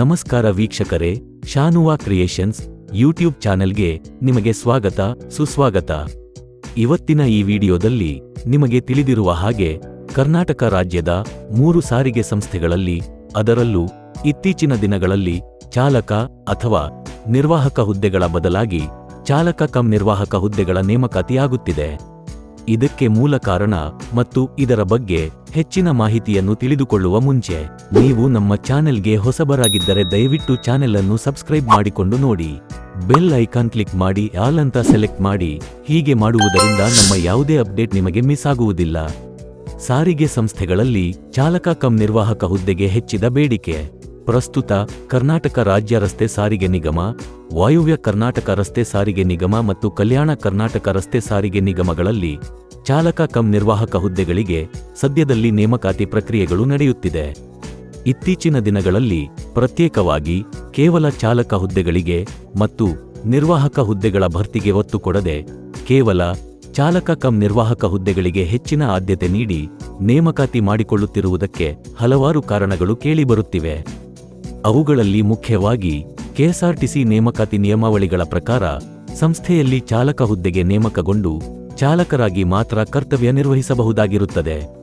ನಮಸ್ಕಾರ ವೀಕ್ಷಕರೇ, ಶಾನುವಾ creations YouTube ಚಾನೆಲ್ಗೆ ನಿಮಗೆ ಸ್ವಾಗತ, ಸುಸ್ವಾಗತ. ಇವತ್ತಿನ ಈ ವಿಡಿಯೋದಲ್ಲಿ ನಿಮಗೆ ತಿಳಿದಿರುವ ಹಾಗೆ ಕರ್ನಾಟಕ ರಾಜ್ಯದ ಮೂರು ಸಾರಿಗೆ ಸಂಸ್ಥೆಗಳಲ್ಲಿ ಅದರಲ್ಲೂ ಇತ್ತೀಚಿನ ದಿನಗಳಲ್ಲಿ ಚಾಲಕ ಅಥವಾ ನಿರ್ವಾಹಕ ಹುದ್ದೆಗಳ ಬದಲಾಗಿ ಚಾಲಕ ಕಂ ನಿರ್ವಾಹಕ ಹುದ್ದೆಗಳ ನೇಮಕಾತಿಯಾಗುತ್ತಿದೆ. ಇದಕ್ಕೆ ಮೂಲ ಕಾರಣ ಮತ್ತು ಇದರ ಬಗ್ಗೆ ಹೆಚ್ಚಿನ ಮಾಹಿತಿಯನ್ನು ತಿಳಿದುಕೊಳ್ಳುವ ಮುಂಚೆ, ನೀವು ನಮ್ಮ ಚಾನೆಲ್ಗೆ ಹೊಸಬರಾಗಿದ್ದರೆ ದಯವಿಟ್ಟು ಚಾನೆಲ್ ಅನ್ನು ಸಬ್ಸ್ಕ್ರೈಬ್ ಮಾಡಿಕೊಂಡು ನೋಡಿ. ಬೆಲ್ ಐಕಾನ್ ಕ್ಲಿಕ್ ಮಾಡಿ, ಆಲ್ ಅಂತ ಸೆಲೆಕ್ಟ್ ಮಾಡಿ. ಹೀಗೆ ಮಾಡುವುದರಿಂದ ನಮ್ಮ ಯಾವುದೇ ಅಪ್ಡೇಟ್ ನಿಮಗೆ ಮಿಸ್ ಆಗುವುದಿಲ್ಲ. ಸಾರಿಗೆ ಸಂಸ್ಥೆಗಳಲ್ಲಿ ಚಾಲಕ ಕಂ ನಿರ್ವಾಹಕ ಹುದ್ದೆಗೆ ಹೆಚ್ಚಿದ ಬೇಡಿಕೆ. ಪ್ರಸ್ತುತ ಕರ್ನಾಟಕ ರಾಜ್ಯ ರಸ್ತೆ ಸಾರಿಗೆ ನಿಗಮ, ವಾಯುವ್ಯ ಕರ್ನಾಟಕ ರಸ್ತೆ ಸಾರಿಗೆ ನಿಗಮ ಮತ್ತು ಕಲ್ಯಾಣ ಕರ್ನಾಟಕ ರಸ್ತೆ ಸಾರಿಗೆ ನಿಗಮಗಳಲ್ಲಿ ಚಾಲಕ ಕಂ ನಿರ್ವಾಹಕ ಹುದ್ದೆಗಳಿಗೆ ಸದ್ಯದಲ್ಲಿ ನೇಮಕಾತಿ ಪ್ರಕ್ರಿಯೆಗಳು ನಡೆಯುತ್ತಿದೆ. ಇತ್ತೀಚಿನ ದಿನಗಳಲ್ಲಿ ಪ್ರತ್ಯೇಕವಾಗಿ ಕೇವಲ ಚಾಲಕ ಹುದ್ದೆಗಳಿಗೆ ಮತ್ತು ನಿರ್ವಾಹಕ ಹುದ್ದೆಗಳ ಭರ್ತಿಗೆ ಒತ್ತು ಕೊಡದೆ ಕೇವಲ ಚಾಲಕ ಕಂ ನಿರ್ವಾಹಕ ಹುದ್ದೆಗಳಿಗೆ ಹೆಚ್ಚಿನ ಆದ್ಯತೆ ನೀಡಿ ನೇಮಕಾತಿ ಮಾಡಿಕೊಳ್ಳುತ್ತಿರುವುದಕ್ಕೆ ಹಲವಾರು ಕಾರಣಗಳು ಕೇಳಿಬರುತ್ತಿವೆ. ಅವುಗಳಲ್ಲಿ ಮುಖ್ಯವಾಗಿ ಕೆಎಸ್ಆರ್ಟಿಸಿ ನೇಮಕಾತಿ ನಿಯಮಾವಳಿಗಳ ಪ್ರಕಾರ ಸಂಸ್ಥೆಯಲ್ಲಿ ಚಾಲಕ ಹುದ್ದೆಗೆ ನೇಮಕಗೊಂಡು ಚಾಲಕರಾಗಿ ಮಾತ್ರ ಕರ್ತವ್ಯ ನಿರ್ವಹಿಸಬಹುದಾಗಿರುತ್ತದೆ.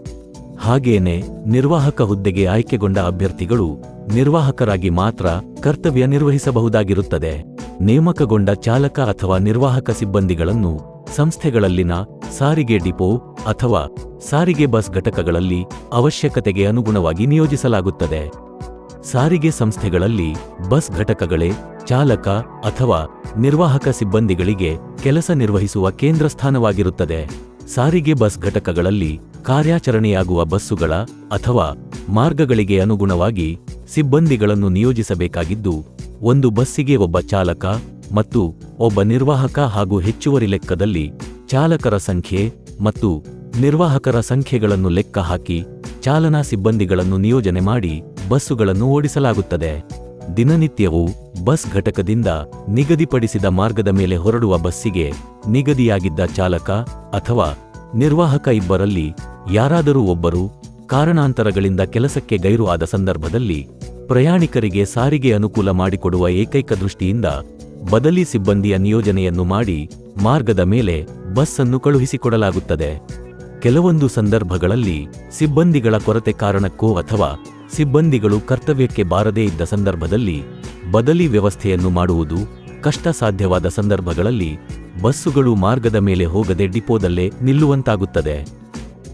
ಹಾಗೇನೆ ನಿರ್ವಾಹಕ ಹುದ್ದೆಗೆ ಆಯ್ಕೆಗೊಂಡ ಅಭ್ಯರ್ಥಿಗಳು ನಿರ್ವಾಹಕರಾಗಿ ಮಾತ್ರ ಕರ್ತವ್ಯ ನಿರ್ವಹಿಸಬಹುದಾಗಿರುತ್ತದೆ. ನೇಮಕಗೊಂಡ ಚಾಲಕ ಅಥವಾ ನಿರ್ವಾಹಕ ಸಿಬ್ಬಂದಿಗಳನ್ನು ಸಂಸ್ಥೆಗಳಲ್ಲಿನ ಸಾರಿಗೆ ಡಿಪೋ ಅಥವಾ ಸಾರಿಗೆ ಬಸ್ ಘಟಕಗಳಲ್ಲಿ ಅವಶ್ಯಕತೆಗೆ ಅನುಗುಣವಾಗಿ ನಿಯೋಜಿಸಲಾಗುತ್ತದೆ. ಸಾರಿಗೆ ಸಂಸ್ಥೆಗಳಲ್ಲಿ ಬಸ್ ಘಟಕಗಳೇ ಚಾಲಕ ಅಥವಾ ನಿರ್ವಾಹಕ ಸಿಬ್ಬಂದಿಗಳಿಗೆ ಕೆಲಸ ನಿರ್ವಹಿಸುವ ಕೇಂದ್ರ ಸ್ಥಾನವಾಗಿರುತ್ತದೆ. ಸಾರಿಗೆ ಬಸ್ ಘಟಕಗಳಲ್ಲಿ ಕಾರ್ಯಾಚರಣೆಯಾಗುವ ಬಸ್ಸುಗಳ ಅಥವಾ ಮಾರ್ಗಗಳಿಗೆ ಅನುಗುಣವಾಗಿ ಸಿಬ್ಬಂದಿಗಳನ್ನು ನಿಯೋಜಿಸಬೇಕಾಗಿದ್ದು, ಒಂದು ಬಸ್ಸಿಗೆ ಒಬ್ಬ ಚಾಲಕ ಮತ್ತು ಒಬ್ಬ ನಿರ್ವಾಹಕ ಹಾಗೂ ಹೆಚ್ಚುವರಿ ಲೆಕ್ಕದಲ್ಲಿ ಚಾಲಕರ ಸಂಖ್ಯೆ ಮತ್ತು ನಿರ್ವಾಹಕರ ಸಂಖ್ಯೆಗಳನ್ನು ಲೆಕ್ಕ ಹಾಕಿ ಚಾಲನಾ ಸಿಬ್ಬಂದಿಗಳನ್ನು ನಿಯೋಜನೆ ಮಾಡಿ ಬಸ್ಸುಗಳನ್ನು ಓಡಿಸಲಾಗುತ್ತದೆ. ದಿನನಿತ್ಯವೂ ಬಸ್ ಘಟಕದಿಂದ ನಿಗದಿಪಡಿಸಿದ ಮಾರ್ಗದ ಮೇಲೆ ಹೊರಡುವ ಬಸ್ಸಿಗೆ ನಿಗದಿಯಾಗಿದ್ದ ಚಾಲಕ ಅಥವಾ ನಿರ್ವಾಹಕ ಇಬ್ಬರಲ್ಲಿ ಯಾರಾದರೂ ಒಬ್ಬರು ಕಾರಣಾಂತರಗಳಿಂದ ಕೆಲಸಕ್ಕೆ ಗೈರು ಆದ ಸಂದರ್ಭದಲ್ಲಿ ಪ್ರಯಾಣಿಕರಿಗೆ ಸಾರಿಗೆ ಅನುಕೂಲ ಮಾಡಿಕೊಡುವ ಏಕೈಕ ದೃಷ್ಟಿಯಿಂದ ಬದಲಿ ಸಿಬ್ಬಂದಿಯ ನಿಯೋಜನೆಯನ್ನು ಮಾಡಿ ಮಾರ್ಗದ ಮೇಲೆ ಬಸ್ಸನ್ನು ಕಳುಹಿಸಿಕೊಡಲಾಗುತ್ತದೆ. ಕೆಲವೊಂದು ಸಂದರ್ಭಗಳಲ್ಲಿ ಸಿಬ್ಬಂದಿಗಳ ಕೊರತೆ ಕಾರಣಕ್ಕೋ ಅಥವಾ ಸಿಬ್ಬಂದಿಗಳು ಕರ್ತವ್ಯಕ್ಕೆ ಬಾರದೇ ಇದ್ದ ಸಂದರ್ಭದಲ್ಲಿ ಬದಲಿ ವ್ಯವಸ್ಥೆಯನ್ನು ಮಾಡುವುದು ಕಷ್ಟ ಸಾಧ್ಯವಾದ ಸಂದರ್ಭಗಳಲ್ಲಿ ಬಸ್ಸುಗಳು ಮಾರ್ಗದ ಮೇಲೆ ಹೋಗದೆ ಡಿಪೋದಲ್ಲೇ ನಿಲ್ಲುವಂತಾಗುತ್ತದೆ.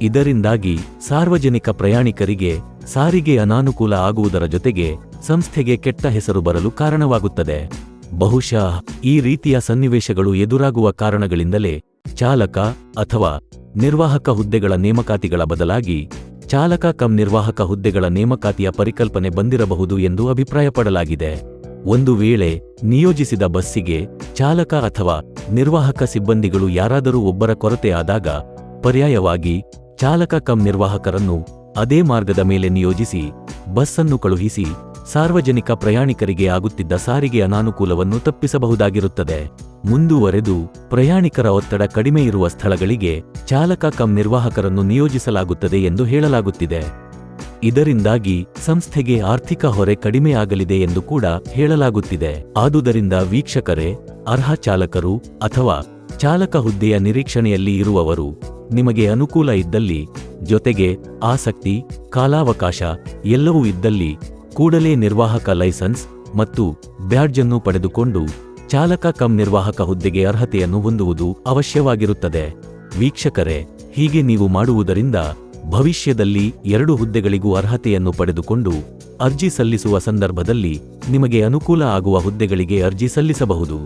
ಇದರಿಂದಾಗಿ ಸಾರ್ವಜನಿಕ ಪ್ರಯಾಣಿಕರಿಗೆ ಸಾರಿಗೆ ಅನಾನುಕೂಲ ಆಗುವುದರ ಜೊತೆಗೆ ಸಂಸ್ಥೆಗೆ ಕೆಟ್ಟ ಹೆಸರು ಬರಲು ಕಾರಣವಾಗುತ್ತದೆ. ಬಹುಶಃ ಈ ರೀತಿಯ ಸನ್ನಿವೇಶಗಳು ಎದುರಾಗುವ ಕಾರಣಗಳಿಂದಲೇ ಚಾಲಕ ಅಥವಾ ನಿರ್ವಾಹಕ ಹುದ್ದೆಗಳ ನೇಮಕಾತಿಗಳ ಬದಲಾಗಿ ಚಾಲಕ ಕಂ ನಿರ್ವಾಹಕ ಹುದ್ದೆಗಳ ನೇಮಕಾತಿಯ ಪರಿಕಲ್ಪನೆ ಬಂದಿರಬಹುದು ಎಂದು ಅಭಿಪ್ರಾಯಪಡಲಾಗಿದೆ. ಒಂದು ವೇಳೆ ನಿಯೋಜಿಸಿದ ಬಸ್ಸಿಗೆ ಚಾಲಕ ಅಥವಾ ನಿರ್ವಾಹಕ ಸಿಬ್ಬಂದಿಗಳು ಯಾರಾದರೂ ಒಬ್ಬರ ಕೊರತೆಯಾದಾಗ ಪರ್ಯಾಯವಾಗಿ ಚಾಲಕ ಕಂ ನಿರ್ವಾಹಕರನ್ನು ಅದೇ ಮಾರ್ಗದ ಮೇಲೆ ನಿಯೋಜಿಸಿ ಬಸ್ಸನ್ನು ಕಳುಹಿಸಿ ಸಾರ್ವಜನಿಕ ಪ್ರಯಾಣಿಕರಿಗೆ ಆಗುತ್ತಿದ್ದ ಸಾರಿಗೆ ಅನಾನುಕೂಲವನ್ನು ತಪ್ಪಿಸಬಹುದಾಗಿರುತ್ತದೆ. ಮುಂದುವರೆದು, ಪ್ರಯಾಣಿಕರ ಒತ್ತಡ ಕಡಿಮೆ ಇರುವ ಸ್ಥಳಗಳಿಗೆ ಚಾಲಕ ಕಂ ನಿರ್ವಾಹಕರನ್ನು ನಿಯೋಜಿಸಲಾಗುತ್ತದೆ ಎಂದು ಹೇಳಲಾಗುತ್ತಿದೆ. ಇದರಿಂದಾಗಿ ಸಂಸ್ಥೆಗೆ ಆರ್ಥಿಕ ಹೊರೆ ಕಡಿಮೆಯಾಗಲಿದೆ ಎಂದು ಕೂಡ ಹೇಳಲಾಗುತ್ತಿದೆ. ಆದುದರಿಂದ ವೀಕ್ಷಕರೇ, ಅರ್ಹ ಚಾಲಕರು ಅಥವಾ ಚಾಲಕ ಹುದ್ದೆಯ ನಿರೀಕ್ಷಣೆಯಲ್ಲಿ ಇರುವವರು ನಿಮಗೆ ಅನುಕೂಲ ಇದ್ದಲ್ಲಿ, ಜೊತೆಗೆ ಆಸಕ್ತಿ, ಕಾಲಾವಕಾಶ ಎಲ್ಲವೂ ಇದ್ದಲ್ಲಿ ಕೂಡಲೇ ನಿರ್ವಾಹಕ ಲೈಸೆನ್ಸ್ ಮತ್ತು ಬ್ಯಾಡ್ಜ್ ಅನ್ನು ಪಡೆದುಕೊಂಡು ಚಾಲಕ ಕಂ ನಿರ್ವಾಹಕ ಹುದ್ದೆಗೆ ಅರ್ಹತೆಯನ್ನು ಹೊಂದುವುದು ಅವಶ್ಯವಾಗಿರುತ್ತದೆ. ವೀಕ್ಷಕರೇ, ಹೀಗೆ ನೀವು ಮಾಡುವುದರಿಂದ ಭವಿಷ್ಯದಲ್ಲಿ ಎರಡು ಹುದ್ದೆಗಳಿಗೂ ಅರ್ಹತೆಯನ್ನು ಪಡೆದುಕೊಂಡು ಅರ್ಜಿ ಸಲ್ಲಿಸುವ ಸಂದರ್ಭದಲ್ಲಿ ನಿಮಗೆ ಅನುಕೂಲ ಆಗುವ ಹುದ್ದೆಗಳಿಗೆ ಅರ್ಜಿ ಸಲ್ಲಿಸಬಹುದು.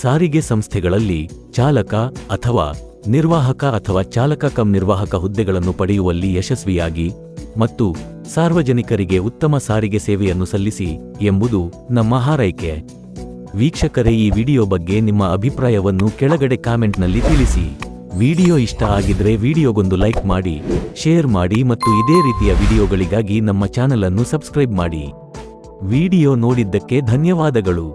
ಸಾರಿಗೆ ಸಂಸ್ಥೆಗಳಲ್ಲಿ ಚಾಲಕ ಅಥವಾ ನಿರ್ವಾಹಕ ಅಥವಾ ಚಾಲಕ ಕಂ ನಿರ್ವಾಹಕ ಹುದ್ದೆಗಳನ್ನು ಪಡೆಯುವಲ್ಲಿ ಯಶಸ್ವಿಯಾಗಿ ಮತ್ತು ಸಾರ್ವಜನಿಕರಿಗೆ ಉತ್ತಮ ಸಾರಿಗೆ ಸೇವೆಯನ್ನು ಸಲ್ಲಿಸಿ ಎಂಬುದು ನಮ್ಮ ಹಾರೈಕೆ. ವೀಕ್ಷಕರೇ, ಈ ವಿಡಿಯೋ ಬಗ್ಗೆ ನಿಮ್ಮ ಅಭಿಪ್ರಾಯವನ್ನು ಕೆಳಗಡೆ ಕಾಮೆಂಟ್ನಲ್ಲಿ ತಿಳಿಸಿ. ವಿಡಿಯೋ ಇಷ್ಟ ಆಗಿದ್ರೆ ವಿಡಿಯೋಗೊಂದು ಲೈಕ್ ಮಾಡಿ, ಶೇರ್ ಮಾಡಿ ಮತ್ತು ಇದೇ ರೀತಿಯ ವಿಡಿಯೋಗಳಿಗಾಗಿ ನಮ್ಮ ಚಾನಲನ್ನು ಸಬ್ಸ್ಕ್ರೈಬ್ ಮಾಡಿ. ವಿಡಿಯೋ ನೋಡಿದ್ದಕ್ಕೆ ಧನ್ಯವಾದಗಳು.